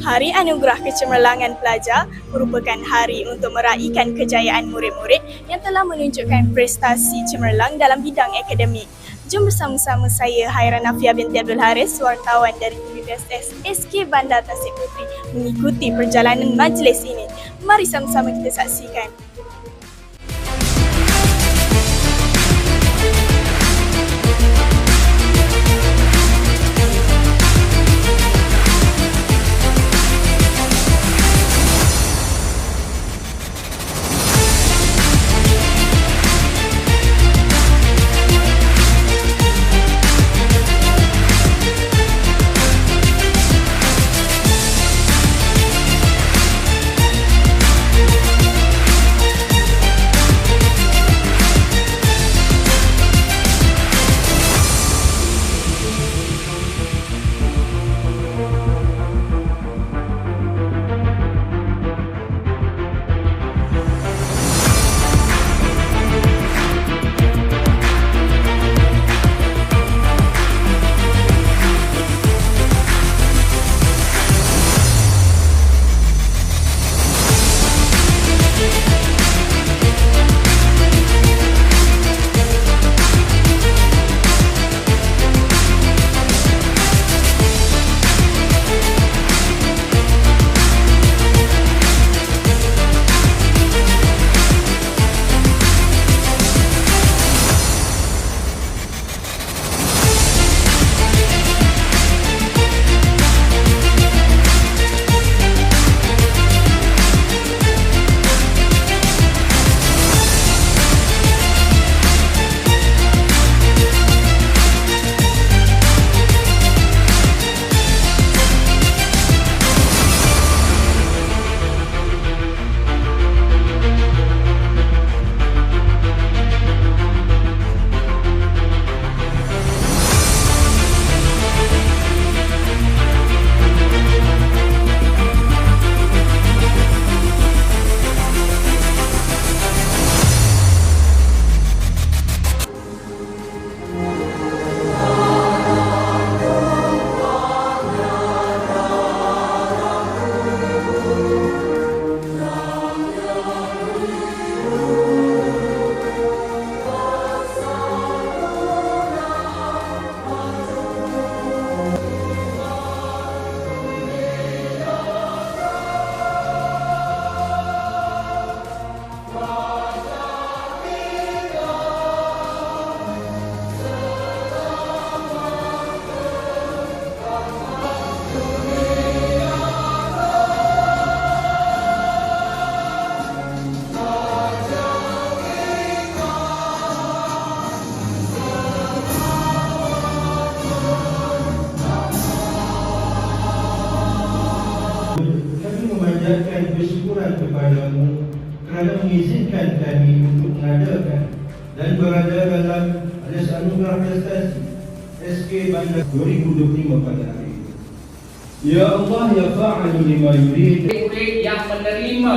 Hari Anugerah Kecemerlangan Pelajar merupakan hari untuk meraihkan kejayaan murid-murid yang telah menunjukkan prestasi cemerlang dalam bidang akademik. Jom bersama-sama saya Hairan Afia binti Abdul Haris, wartawan dari Universitas SK Bandar Tasik Puteri mengikuti perjalanan majlis ini. Mari sama-sama kita saksikan. Mengizinkan kami untuk mengadakan dan berada dalam atas anugerah prestasi SK Bandar 2025 pada hari ini. Ya Allah, ya fa'alu lima yurid. yang menerima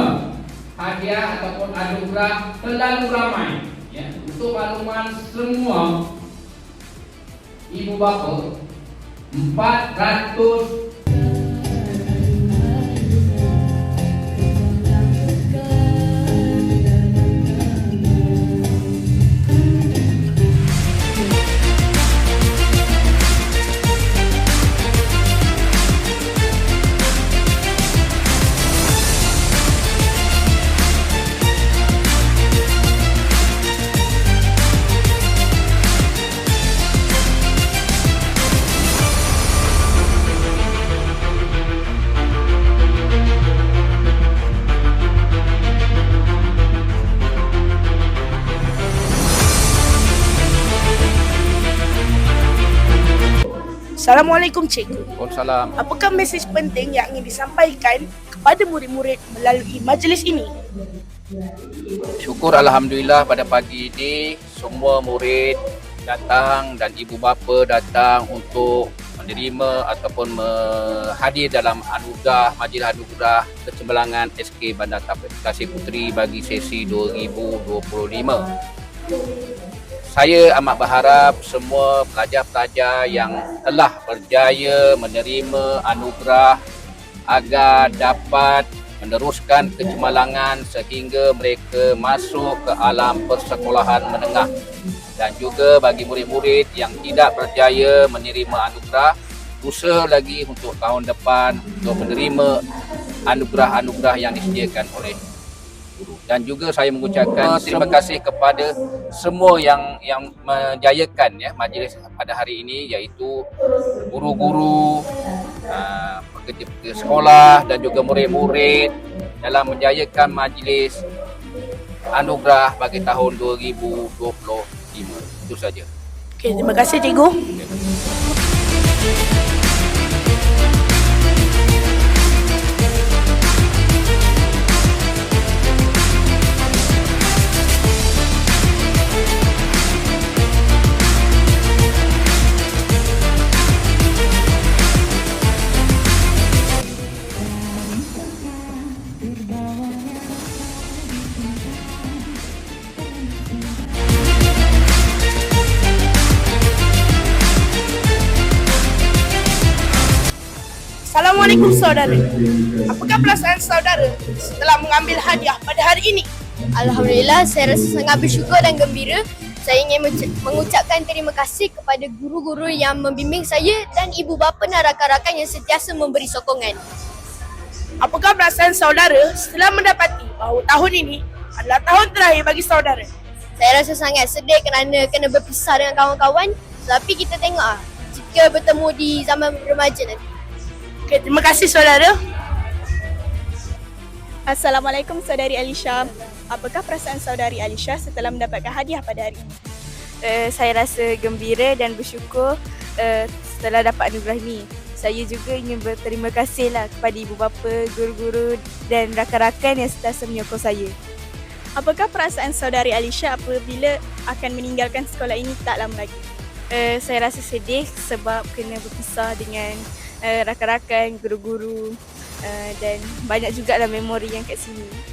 hadiah ataupun anugerah terlalu ramai. Ya, untuk makluman semua ibu bapa 400 Assalamualaikum cikgu. Waalaikumsalam. Apakah mesej penting yang ingin disampaikan kepada murid-murid melalui majlis ini? Syukur Alhamdulillah pada pagi ini semua murid datang dan ibu bapa datang untuk menerima ataupun hadir dalam anugerah majlis anugerah kecemerlangan SK Bandar Tasik Puteri bagi sesi 2025. Saya amat berharap semua pelajar-pelajar yang telah berjaya menerima anugerah agar dapat meneruskan kecemerlangan sehingga mereka masuk ke alam persekolahan menengah. Dan juga bagi murid-murid yang tidak berjaya menerima anugerah usaha lagi untuk tahun depan untuk menerima anugerah-anugerah yang disediakan oleh guru dan juga saya mengucapkan terima kasih kepada semua yang yang menjayakan ya majlis pada hari ini iaitu guru-guru uh, pekerja-pekerja sekolah dan juga murid-murid dalam menjayakan majlis anugerah bagi tahun 2025 itu saja. Okey, terima kasih cikgu. Assalamualaikum saudara. Apakah perasaan saudara setelah mengambil hadiah pada hari ini? Alhamdulillah, saya rasa sangat bersyukur dan gembira. Saya ingin menguc- mengucapkan terima kasih kepada guru-guru yang membimbing saya dan ibu bapa dan rakan-rakan yang sentiasa memberi sokongan. Apakah perasaan saudara setelah mendapati bahawa tahun ini adalah tahun terakhir bagi saudara? Saya rasa sangat sedih kerana kena berpisah dengan kawan-kawan. Tapi kita tengok ah, jika bertemu di zaman remaja nanti. Okey, terima kasih saudara. Assalamualaikum saudari Alisha. Apakah perasaan saudari Alisha setelah mendapatkan hadiah pada hari ini? uh, saya rasa gembira dan bersyukur uh, setelah dapat anugerah ini. Saya juga ingin berterima kasihlah kepada ibu bapa, guru-guru dan rakan-rakan yang sentiasa menyokong saya. Apakah perasaan saudari Alisha apabila akan meninggalkan sekolah ini tak lama lagi? Uh, saya rasa sedih sebab kena berpisah dengan uh, rakan-rakan, guru-guru uh, dan banyak juga lah memori yang kat sini.